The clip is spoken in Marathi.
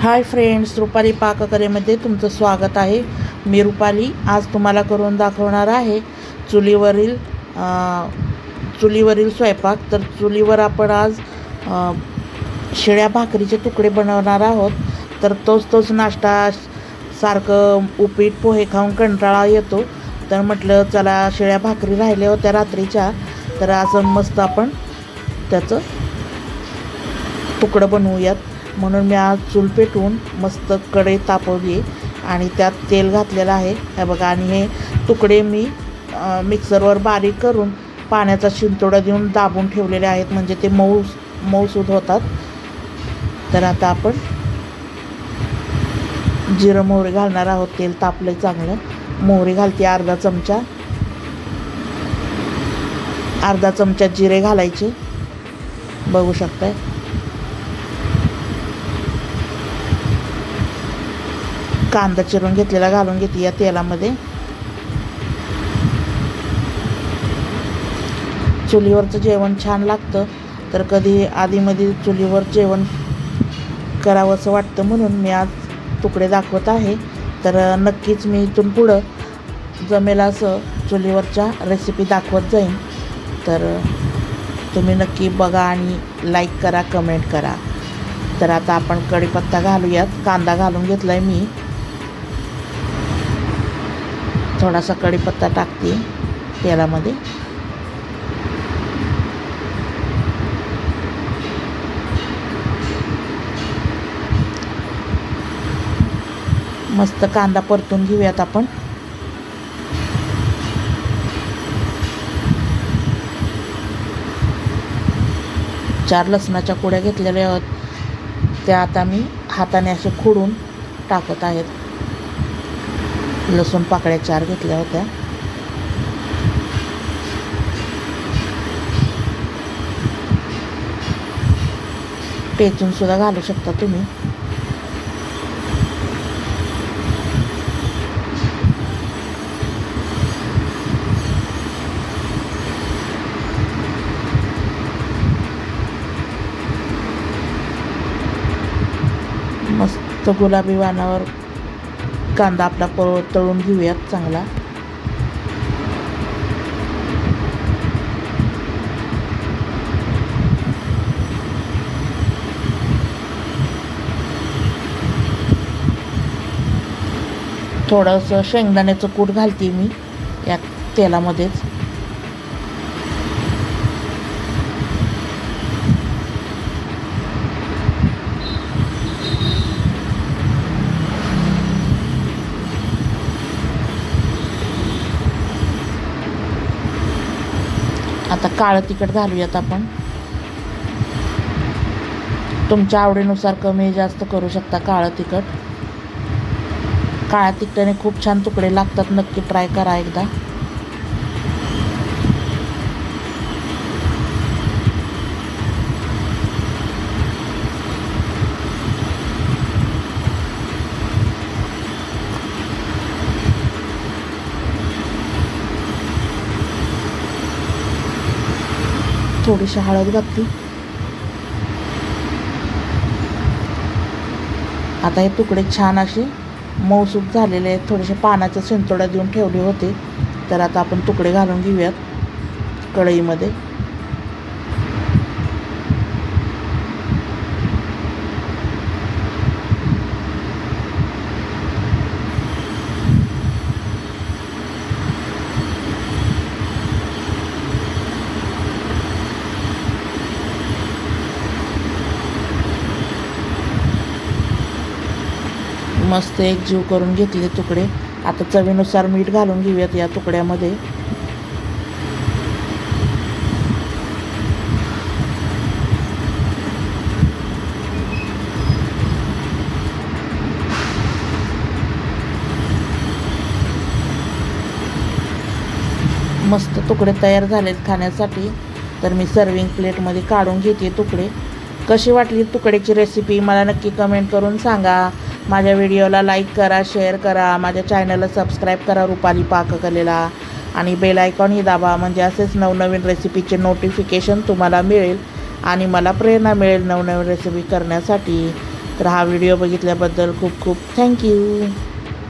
हाय फ्रेंड्स रुपाली पाककलेमध्ये तुमचं स्वागत आहे. मी रुपाली आज तुम्हाला करून दाखवणार आहे चुलीवरील चुलीवरील स्वयंपाक. तर चुलीवर आपण आज शिळ्या भाकरीचे तुकडे बनवणार आहोत. तर तोच तोच नाश्ता सारखं उपीट पोहे खाऊन कंटाळा येतो. तर म्हटलं चला शिळ्या भाकरी राहिल्या होत्या रात्रीच्या. तर असं मस्त आपण त्याचं तुकडं बनवूयात. म्हणून मी आज चूल पेटवून मस्त कढई तापवली आणि त्यात तेल घातलेलं आहे. हे बघा आणि हे तुकडे मी मिक्सरवर बारीक करून पाण्याचा शिंतोडा देऊन दाबून ठेवलेले आहेत. म्हणजे ते मऊ मऊसूद होतात. तर आता आपण जिरं मोहरी घालणार आहोत. तेल तापलं चांगलं. मोहरी घालते अर्धा चमचा. अर्धा चमचा जिरे घालायचे. बघू शकताय. कांदा चिरून घेतलेला घालून घेते या तेलामध्ये. चुलीवरचं जेवण छान लागतं तर कधी आधीमध्ये चुलीवर जेवण करावंसं वाटतं म्हणून मी आज तुकडे दाखवत आहे. तर नक्कीच मी इथून पुढं जमेल असं चुलीवरच्या रेसिपी दाखवत जाईन. तर तुम्ही नक्की बघा आणि लाईक करा कमेंट करा. तर आता आपण कढीपत्ता घालूयात. कांदा घालून घेतला आहे मी. थोडासा कढीपत्ता टाकते तेलामध्ये. मस्त कांदा परतून घेऊयात आपण. चार लसणाच्या कुड्या घेतलेल्या आहेत. त्या आता मी हाताने असे खोडून टाकत आहेत. लसूण पाकळ्या चार घेतल्या होत्या. टेचून सुद्धा घालू शकता तुम्ही. मस्त गुलाबी वाणावर कांदा आपला पळ तळून घेऊयात चांगला. थोडंसं शेंगदाण्याचं कूट घालते मी या तेलामध्येच. आता काळं तिखट घालूयात आपण. तुमच्या आवडीनुसार कमी जास्त करू शकता काळं तिखट. काळ्या तिखटाने खूप छान तुकडे लागतात. नक्की ट्राय करा एकदा. थोडीशी हळद घातली. आता हे तुकडे छान असे मऊसूक झालेले आहेत. थोडेसे पानाच्या शिंतोड्या देऊन ठेवले होते. तर आता आपण तुकडे घालून घेऊयात कढईमध्ये. मस्त एक जीव करून घेतले तुकडे. आता चवीनुसार मीठ घालून घेऊयात या तुकड्यामध्ये. मस्त तुकडे तयार झालेत खाण्यासाठी. तर मी सर्विंग प्लेटमध्ये काढून घेते तुकडे. कशी वाटली तुकड्याची रेसिपी मला नक्की कमेंट करून सांगा. माझ्या व्हिडिओला लाईक करा शेअर करा माझ्या चॅनलला सबस्क्राईब करा रुपाली पाककलेला. आणि बेल आयकॉनही दाबा म्हणजे असेच नवनवीन रेसिपीचे नोटिफिकेशन तुम्हाला मिळेल आणि मला प्रेरणा मिळेल नवनवीन रेसिपी करण्यासाठी. तर हा व्हिडिओ बघितल्याबद्दल खूप खूप थँक्यू